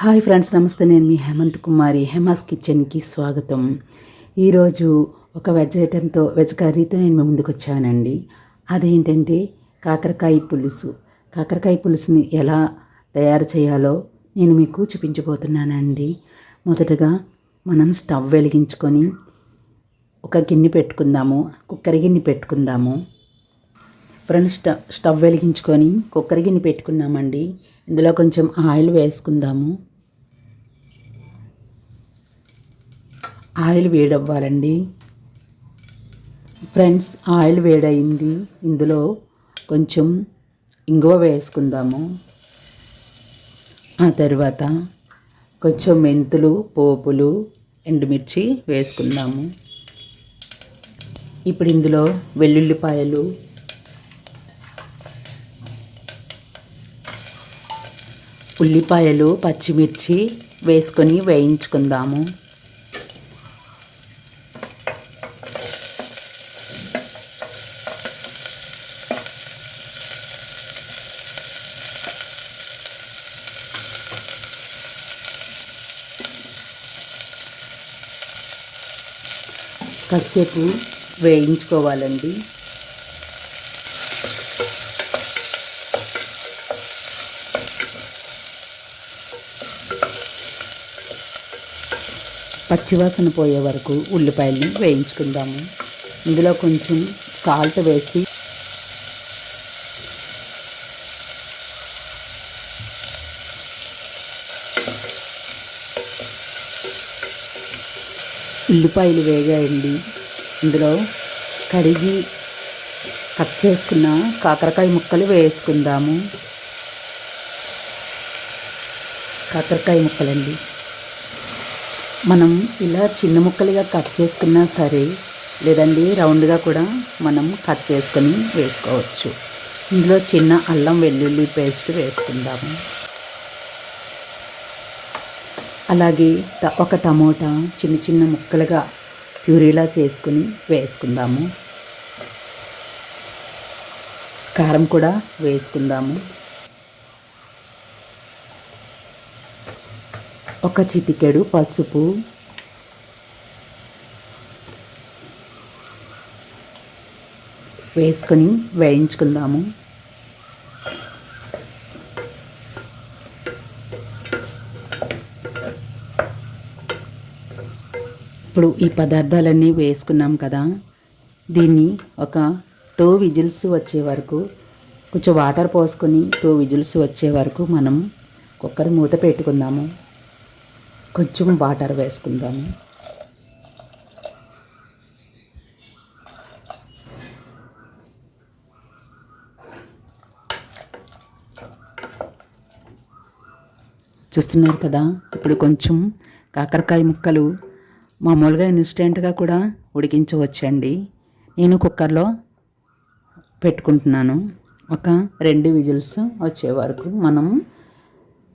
Hi friends నమస్తే. నేను మీ హేమంత్ కుమారి హేమాస్ కిచెన్కి స్వాగతం. ఈరోజు ఒక వెజ్ ఐటెంతో వెజ్ కర్రీతో నేను మీ ముందుకు వచ్చానండి. అదేంటంటే కాకరకాయ పులుసు. కాకరకాయ పులుసుని ఎలా తయారు చేయాలో నేను మీకు చూపించబోతున్నానండి. మొదటగా మనం స్టవ్ వెలిగించుకొని ఒక గిన్నె పెట్టుకుందాము కుక్కర్ గిన్నె పెట్టుకుందాము. ఫ్రెండ్స్ స్టవ్ స్టవ్ వెలిగించుకొని కుక్కర్ గిన్నె పెట్టుకున్నామండి. ఇందులో కొంచెం ఆయిల్ వేసుకుందాము. ఆయిల్ వేడవ్వాలండి. ఫ్రెండ్స్ ఆయిల్ వేడయింది. ఇందులో కొంచెం ఇంగువ వేసుకుందాము. ఆ తర్వాత కొంచెం మెంతులు పోపులు ఎండుమిర్చి వేసుకుందాము. ఇప్పుడు ఇందులో వెల్లుల్లిపాయలు ఉల్లిపాయలు పచ్చిమిర్చి వేసుకొని వేయించుకుందాము. కాసేపు వేయించుకోవాలండి. పచ్చివాసన పోయే వరకు ఉల్లిపాయల్ని వేయించుకుందాము. ఇందులో కొంచెం సాల్ట్ వేసి ఉల్లిపాయలు వేగాయండి. ఇందులో కడిగి కట్ చేసుకున్న కాకరకాయ ముక్కలు వేసుకుందాము. కాకరకాయ ముక్కలండి. మనం ఇలా చిన్న ముక్కలుగా కట్ చేసుకున్నా సరే లేదండి రౌండ్గా కూడా మనం కట్ చేసుకొని వేసుకోవచ్చు. ఇందులో చిన్న అల్లం వెల్లుల్లి పేస్ట్ వేసుకుందాము అలాగే ఒక టమోటా చిన్న చిన్న ముక్కలుగా ప్యూరీలా చేసుకుని వేసుకుందాము. కారం కూడా వేసుకుందాము. ఒక చిటికెడు పసుపు. వేసుకొని వేయించుకుందాము. ఇప్పుడు ఈ పదార్థాలన్నీ వేసుకున్నాం కదా. దీన్ని ఒక టూ విజిల్స్ వచ్చే వరకు కొంచెం వాటర్ పోసుకొని టూ విజిల్స్ వచ్చే వరకు మనం కుక్కర్ మూత పెట్టుకుందాము. కొంచెం వాటర్ వేసుకుందాము. చూస్తున్నారు కదా ఇప్పుడు కొంచెం కాకరకాయ ముక్కలు మామూలుగా ఇన్స్టెంట్గా కూడా ఉడికించవచ్చండి. నేను కుక్కర్లో పెట్టుకుంటున్నాను. ఒక రెండు విజిల్స్ వచ్చే వరకు మనం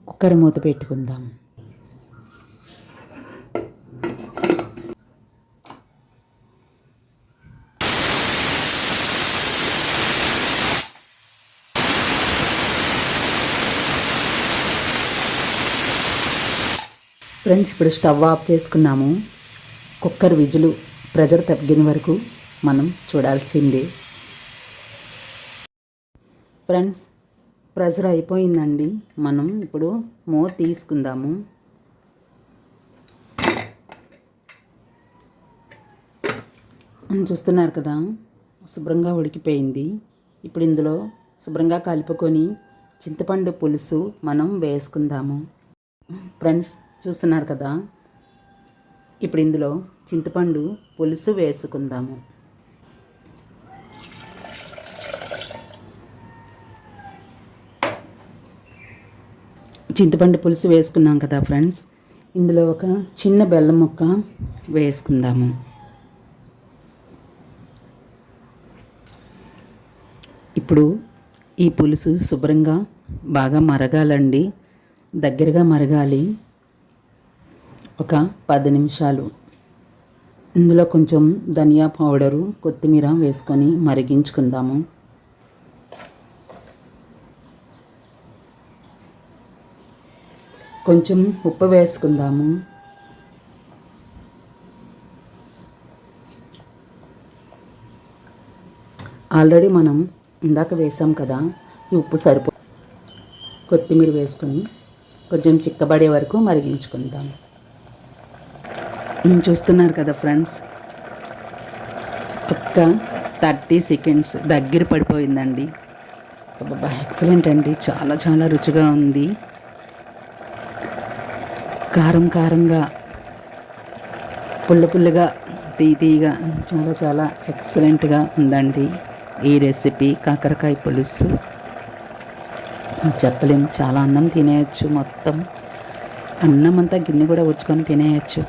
కుక్కర్ మూత పెట్టుకుందాం. ఫ్రెండ్స్ ఇప్పుడు స్టవ్ ఆఫ్ చేసుకున్నాము. కుక్కర్ విజులు ప్రెజర్ తగ్గిన వరకు మనం చూడాల్సిందే. ఫ్రెండ్స్ ప్రెజర్ అయిపోయిందండి. మనం ఇప్పుడు మో తీసుకుందాము. చూస్తున్నారు కదా శుభ్రంగా ఉడికిపోయింది. ఇప్పుడు ఇందులో శుభ్రంగా కలుపుకొని చింతపండు పులుసు మనం వేసుకుందాము. ఫ్రెండ్స్ చూస్తున్నారు కదా? ఇప్పుడు ఇందులో చింతపండు పులుసు వేసుకుందాము. చింతపండు పులుసు వేసుకున్నాం కదా ఫ్రెండ్స్? ఇందులో ఒక చిన్న బెల్లం ముక్క వేసుకుందాము. ఇప్పుడు ఈ పులుసు శుభ్రంగా బాగా మరగాలండి. దగ్గరగా మరగాలి. ఒక పది నిమిషాలు. ఇందులో కొంచెం ధనియా పౌడరు కొత్తిమీర వేసుకొని మరిగించుకుందాము. కొంచెం ఉప్పు వేసుకుందాము. ఆల్రెడీ మనం ఇందాక వేసాం కదా ఈ ఉప్పు సరిపో కొత్తిమీర వేసుకొని కొంచెం చిక్కబడే వరకు మరిగించుకుందాము. చూస్తున్నారు కదా ఫ్రెండ్స్. ఒక్క థర్టీ సెకండ్స్ దగ్గర పడిపోయిందండి. బాబా ఎక్సలెంట్ అండి. చాలా చాలా రుచిగా ఉంది. కారం కారంగా పుల్ల పుల్లగా తీ తీయగా చాలా చాలా ఎక్సలెంట్గా ఉందండి ఈ రెసిపీ. కాకరకాయ పులుసు. చెప్పలేము చాలా అన్నం తినేయచ్చు మొత్తం. అన్నం అంతా గిన్నె కూడా వచ్చుకొని తినేయచ్చు.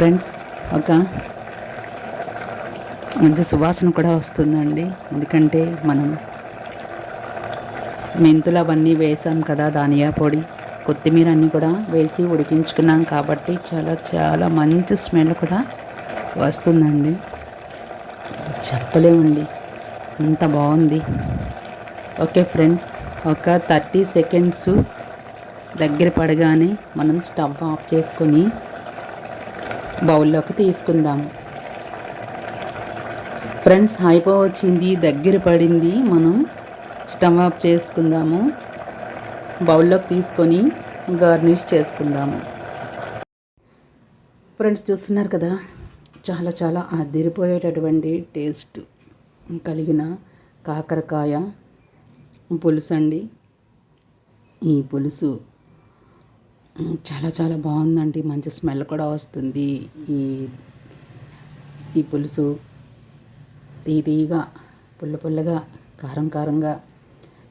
ఫ్రెండ్స్ ఒక మంచి సువాసన కూడా వస్తుందండి. ఎందుకంటే మనం మెంతులు అవన్నీ వేసాం కదా ధనియా పొడి కొత్తిమీర అన్నీ కూడా వేసి ఉడికించుకున్నాం కాబట్టి చాలా చాలా మంచి స్మెల్ కూడా వస్తుందండి. చెప్పలేమండి. అంత బాగుంది. ఓకే ఫ్రెండ్స్ ఒక థర్టీ సెకండ్స్ దగ్గర పడగానే మనం స్టవ్ ఆఫ్ చేసుకొని బౌల్లోకి తీసుకుందాం. ఫ్రెండ్స్ హైపో వచ్చింది దగ్గర పడింది. మనం స్టవ్ ఆఫ్ చేసుకుందాము. బౌల్లోకి తీసుకొని గార్నిష్ చేసుకుందాము. ఫ్రెండ్స్ చూస్తున్నారు కదా చాలా చాలా అదిరిపోయేటటువంటి టేస్ట్ కలిగిన కాకరకాయ పులుసు అండి ఈ పులుసు చాలా చాలా బాగుందండి. మంచి స్మెల్ కూడా వస్తుంది. ఈ ఈ పులుసు తీ తీయగా పుల్ల పుల్లగా కారం కారంగా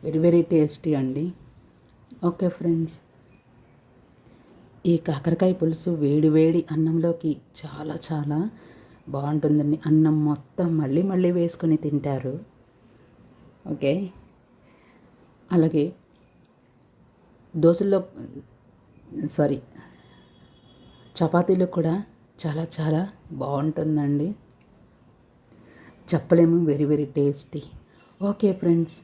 వెరీ వెరీ టేస్టీ అండి. ఓకే ఫ్రెండ్స్ ఈ కాకరకాయ పులుసు వేడి వేడి అన్నంలోకి చాలా చాలా బాగుంటుందండి. అన్నం మొత్తం మళ్ళీ మళ్ళీ వేసుకొని తింటారు. ఓకే? అలాగే దోశల్లో సారీ. చపాతీలు కూడా చాలా చాలా బాగుంటుందండి. చెప్పలేము very very tasty okay friends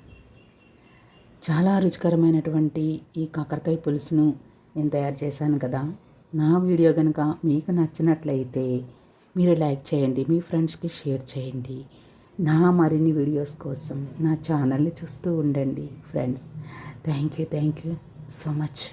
చాలా రుచికరమైనటువంటి ఈ కాకరకాయ పులుసును నేను తయారు చేశాను కదా. నా వీడియో కనుక మీకు నచ్చినట్లయితే మీరు లైక్ చేయండి మీ ఫ్రెండ్స్కి షేర్ చేయండి. నా మరిన్ని వీడియోస్ కోసం నా ఛానల్ని చూస్తూ ఉండండి friends. Thank you thank you so much.